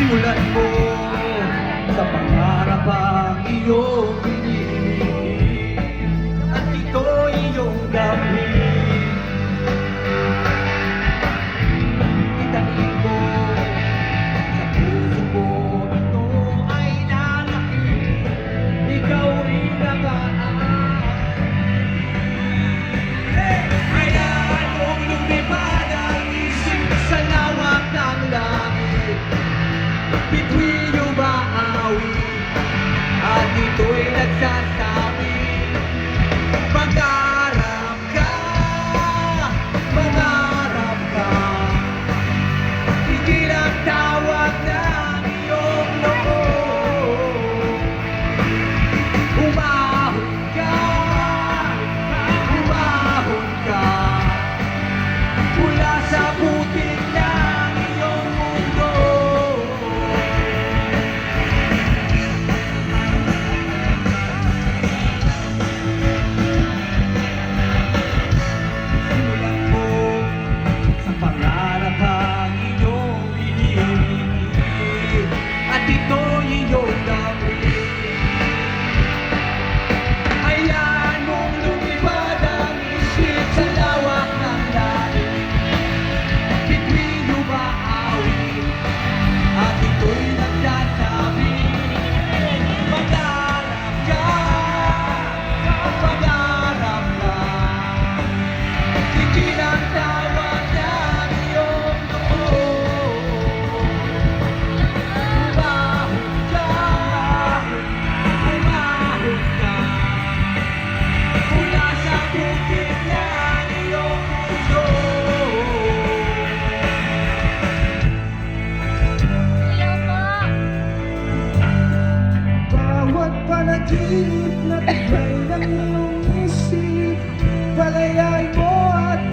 simulan mo sa pangarap ang iyong pinili at ito iyong gawin. Itain mo sa puso mo ito ay lalaki, ikaw rin naman. Huwag panaginip na tibay ng iyong isip. Palayain mo at